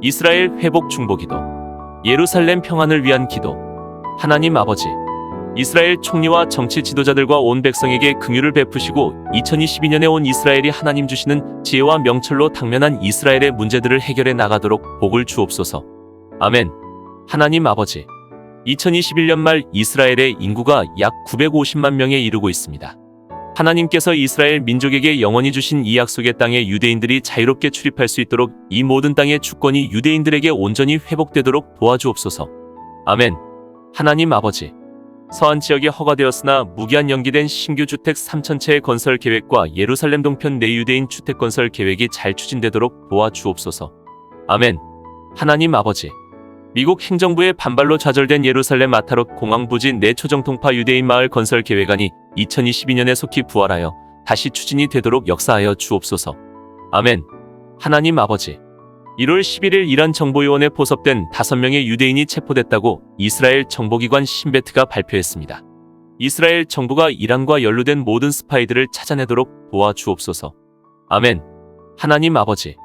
이스라엘 회복 중보기도. 예루살렘 평안을 위한 기도. 하나님 아버지. 이스라엘 총리와 정치 지도자들과 온 백성에게 긍휼을 베푸시고 2022년에 온 이스라엘이 하나님 주시는 지혜와 명철로 당면한 이스라엘의 문제들을 해결해 나가도록 복을 주옵소서. 아멘. 하나님 아버지. 2021년 말 이스라엘의 인구가 약 950만 명에 이르고 있습니다. 하나님께서 이스라엘 민족에게 영원히 주신 이 약속의 땅에 유대인들이 자유롭게 출입할 수 있도록 이 모든 땅의 주권이 유대인들에게 온전히 회복되도록 도와주옵소서. 아멘. 하나님 아버지. 서한 지역에 허가되었으나 무기한 연기된 신규 주택 3천채의 건설 계획과 예루살렘 동편 내유대인 주택 건설 계획이 잘 추진되도록 도와주옵소서. 아멘. 하나님 아버지. 미국 행정부의 반발로 좌절된 예루살렘 아타롯 공항 부지 내 초정통파 유대인 마을 건설 계획안이 2022년에 속히 부활하여 다시 추진이 되도록 역사하여 주옵소서. 아멘. 하나님 아버지. 1월 11일 이란 정보요원에 포섭된 5명의 유대인이 체포됐다고 이스라엘 정보기관 신베트가 발표했습니다. 이스라엘 정부가 이란과 연루된 모든 스파이들을 찾아내도록 도와주옵소서. 아멘. 하나님 아버지.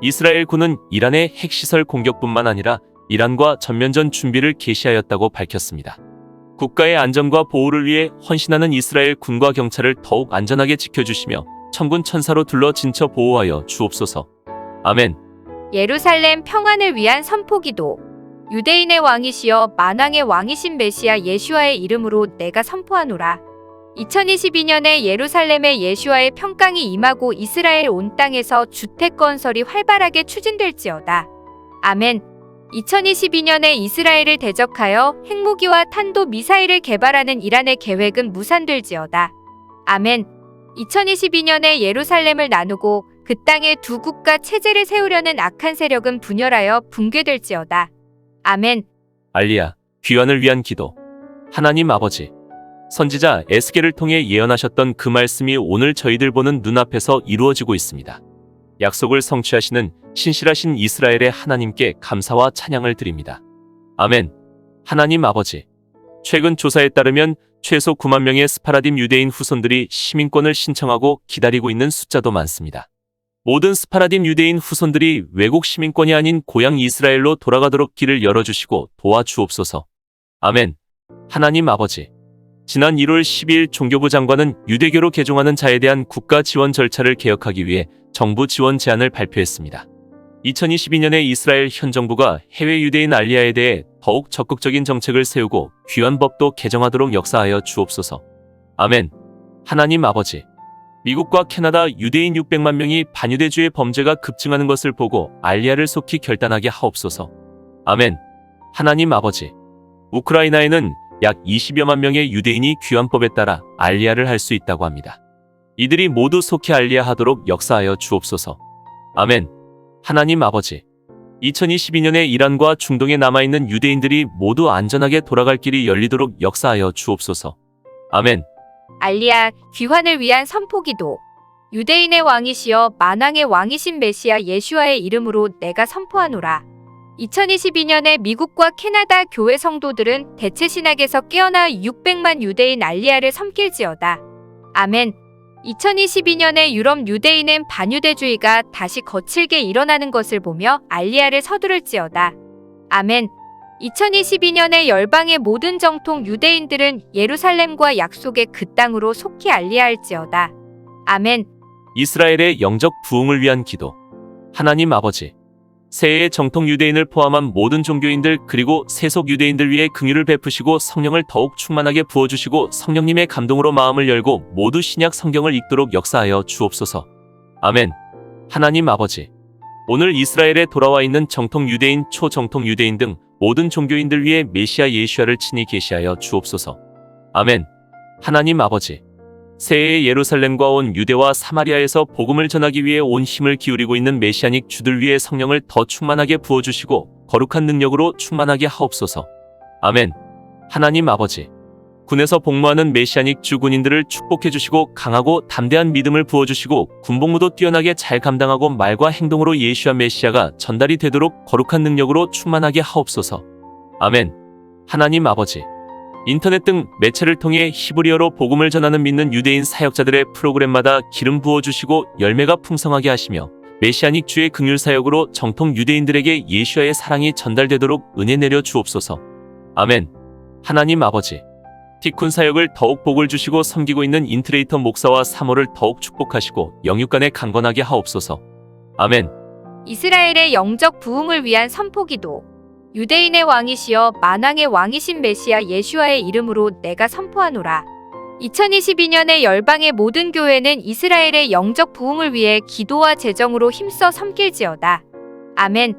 이스라엘 군은 이란의 핵시설 공격뿐만 아니라 이란과 전면전 준비를 개시하였다고 밝혔습니다. 국가의 안전과 보호를 위해 헌신하는 이스라엘 군과 경찰을 더욱 안전하게 지켜주시며 천군 천사로 둘러 진처 보호하여 주옵소서. 아멘. 예루살렘 평안을 위한 선포기도. 유대인의 왕이시여 만왕의 왕이신 메시아 예슈아의 이름으로 내가 선포하노라. 2022년에 예루살렘의 예슈아의 평강이 임하고 이스라엘 온 땅에서 주택 건설이 활발하게 추진될지어다. 아멘. 2022년에 이스라엘을 대적하여 핵무기와 탄도 미사일을 개발하는 이란의 계획은 무산될지어다. 아멘. 2022년에 예루살렘을 나누고 그 땅에 두 국가 체제를 세우려는 악한 세력은 분열하여 붕괴될지어다. 아멘. 알리야, 귀환을 위한 기도. 하나님 아버지. 선지자 에스겔을 통해 예언하셨던 그 말씀이 오늘 저희들 보는 눈앞에서 이루어지고 있습니다. 약속을 성취하시는 신실하신 이스라엘의 하나님께 감사와 찬양을 드립니다. 아멘. 하나님 아버지. 최근 조사에 따르면 최소 9만 명의 스파라딤 유대인 후손들이 시민권을 신청하고 기다리고 있는 숫자도 많습니다. 모든 스파라딤 유대인 후손들이 외국 시민권이 아닌 고향 이스라엘로 돌아가도록 길을 열어주시고 도와주옵소서. 아멘. 하나님 아버지. 지난 1월 12일 종교부 장관은 유대교로 개종하는 자에 대한 국가 지원 절차를 개혁하기 위해 정부 지원 제안을 발표했습니다. 2022년에 이스라엘 현 정부가 해외 유대인 알리아에 대해 더욱 적극적인 정책을 세우고 귀환법도 개정하도록 역사하여 주옵소서. 아멘. 하나님 아버지. 미국과 캐나다 유대인 600만 명이 반유대주의 범죄가 급증하는 것을 보고 알리아를 속히 결단하게 하옵소서. 아멘. 하나님 아버지. 우크라이나에는 약 20여만 명의 유대인이 귀환법에 따라 알리아를 할 수 있다고 합니다. 이들이 모두 속히 알리아 하도록 역사하여 주옵소서. 아멘. 하나님 아버지. 2022년에 이란과 중동에 남아있는 유대인들이 모두 안전하게 돌아갈 길이 열리도록 역사하여 주옵소서. 아멘. 알리아 귀환을 위한 선포기도. 유대인의 왕이시여 만왕의 왕이신 메시아 예슈아의 이름으로 내가 선포하노라. 2022년에 미국과 캐나다 교회 성도들은 대체 신학에서 깨어나 600만 유대인 알리아를 섬길지어다. 아멘. 2022년에 유럽 유대인은 반유대주의가 다시 거칠게 일어나는 것을 보며 알리아를 서두를지어다. 아멘. 2022년에 열방의 모든 정통 유대인들은 예루살렘과 약속의 그 땅으로 속히 알리아할지어다. 아멘. 이스라엘의 영적 부흥을 위한 기도. 하나님 아버지. 새해의 정통 유대인을 포함한 모든 종교인들 그리고 세속 유대인들 위해 긍휼을 베푸시고 성령을 더욱 충만하게 부어주시고 성령님의 감동으로 마음을 열고 모두 신약 성경을 읽도록 역사하여 주옵소서. 아멘. 하나님 아버지. 오늘 이스라엘에 돌아와 있는 정통 유대인, 초정통 유대인 등 모든 종교인들 위해 메시아 예수아를 친히 계시하여 주옵소서. 아멘. 하나님 아버지. 새해의 예루살렘과 온 유대와 사마리아에서 복음을 전하기 위해 온 힘을 기울이고 있는 메시아닉 주들 위해 성령을 더 충만하게 부어주시고 거룩한 능력으로 충만하게 하옵소서. 아멘. 하나님 아버지. 군에서 복무하는 메시아닉 주 군인들을 축복해 주시고 강하고 담대한 믿음을 부어 주시고 군복무도 뛰어나게 잘 감당하고 말과 행동으로 예수와 메시아가 전달이 되도록 거룩한 능력으로 충만하게 하옵소서. 아멘. 하나님 아버지. 인터넷 등 매체를 통해 히브리어로 복음을 전하는 믿는 유대인 사역자들의 프로그램마다 기름 부어 주시고 열매가 풍성하게 하시며 메시아닉 주의 긍휼 사역으로 정통 유대인들에게 예수와의 사랑이 전달되도록 은혜 내려 주옵소서. 아멘. 하나님 아버지. 티쿤 사역을 더욱 복을 주시고 섬기고 있는 인트레이터 목사와 사모를 더욱 축복하시고 영육간에 강건하게 하옵소서. 아멘. 이스라엘의 영적 부흥을 위한 선포기도 유대인의 왕이시여 만왕의 왕이신 메시아 예슈아의 이름으로 내가 선포하노라. 2022년에 열방의 모든 교회는 이스라엘의 영적 부흥을 위해 기도와 재정으로 힘써 섬길지어다. 아멘.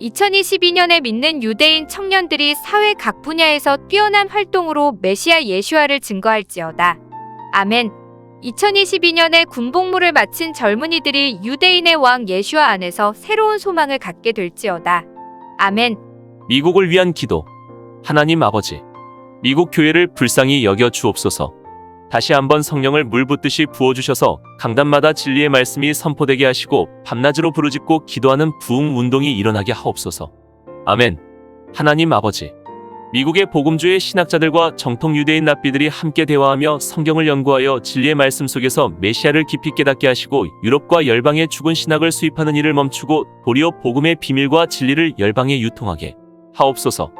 2022년에 믿는 유대인 청년들이 사회 각 분야에서 뛰어난 활동으로 메시아 예슈아를 증거할지어다. 아멘. 2022년에 군복무를 마친 젊은이들이 유대인의 왕 예슈아 안에서 새로운 소망을 갖게 될지어다. 아멘. 미국을 위한 기도. 하나님 아버지. 미국 교회를 불쌍히 여겨 주옵소서. 다시 한번 성령을 물 붓듯이 부어주셔서 강단마다 진리의 말씀이 선포되게 하시고 밤낮으로 부르짖고 기도하는 부흥 운동이 일어나게 하옵소서. 아멘. 하나님 아버지. 미국의 복음주의 신학자들과 정통 유대인 납비들이 함께 대화하며 성경을 연구하여 진리의 말씀 속에서 메시아를 깊이 깨닫게 하시고 유럽과 열방의 죽은 신학을 수입하는 일을 멈추고 도리어 복음의 비밀과 진리를 열방에 유통하게 하옵소서.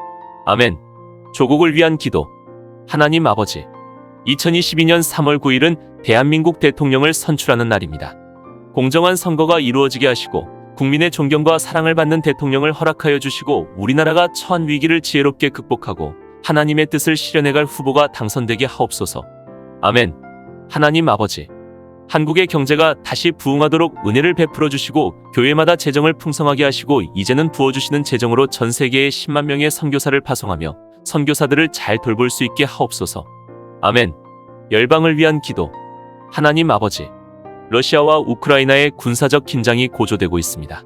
아멘. 조국을 위한 기도. 하나님 아버지. 2022년 3월 9일은 대한민국 대통령을 선출하는 날입니다. 공정한 선거가 이루어지게 하시고 국민의 존경과 사랑을 받는 대통령을 허락하여 주시고 우리나라가 처한 위기를 지혜롭게 극복하고 하나님의 뜻을 실현해갈 후보가 당선되게 하옵소서. 아멘. 하나님 아버지. 한국의 경제가 다시 부흥하도록 은혜를 베풀어 주시고 교회마다 재정을 풍성하게 하시고 이제는 부어 주시는 재정으로 전 세계에 10만 명의 선교사를 파송하며 선교사들을 잘 돌볼 수 있게 하옵소서. 아멘. 열방을 위한 기도. 하나님 아버지. 러시아와 우크라이나의 군사적 긴장이 고조되고 있습니다.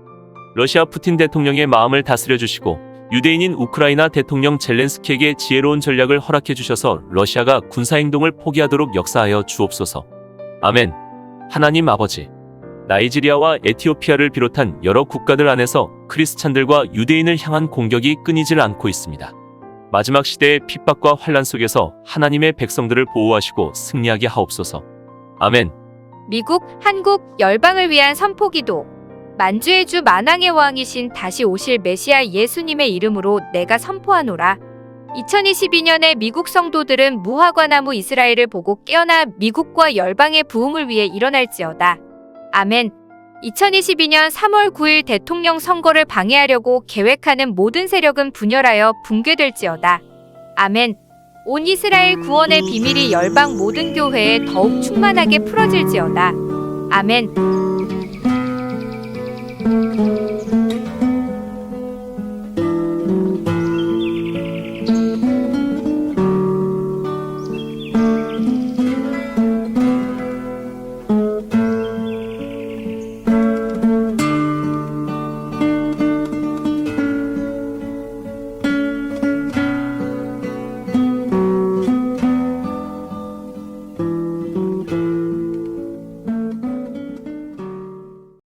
러시아 푸틴 대통령의 마음을 다스려 주시고 유대인인 우크라이나 대통령 젤렌스키에게 지혜로운 전략을 허락해 주셔서 러시아가 군사 행동을 포기하도록 역사하여 주옵소서. 아멘. 하나님 아버지. 나이지리아와 에티오피아를 비롯한 여러 국가들 안에서 크리스찬들과 유대인을 향한 공격이 끊이질 않고 있습니다. 마지막 시대의 핍박과 환란 속에서 하나님의 백성들을 보호하시고 승리하게 하옵소서. 아멘. 미국, 한국, 열방을 위한 선포기도. 만주의 주 만왕의 왕이신 다시 오실 메시아 예수님의 이름으로 내가 선포하노라. 2022년에 미국 성도들은 무화과나무 이스라엘을 보고 깨어나 미국과 열방의 부흥을 위해 일어날지어다. 아멘. 2022년 3월 9일 대통령 선거를 방해하려고 계획하는 모든 세력은 분열하여 붕괴될지어다. 아멘. 온 이스라엘 구원의 비밀이 열방 모든 교회에 더욱 충만하게 풀어질지어다. 아멘.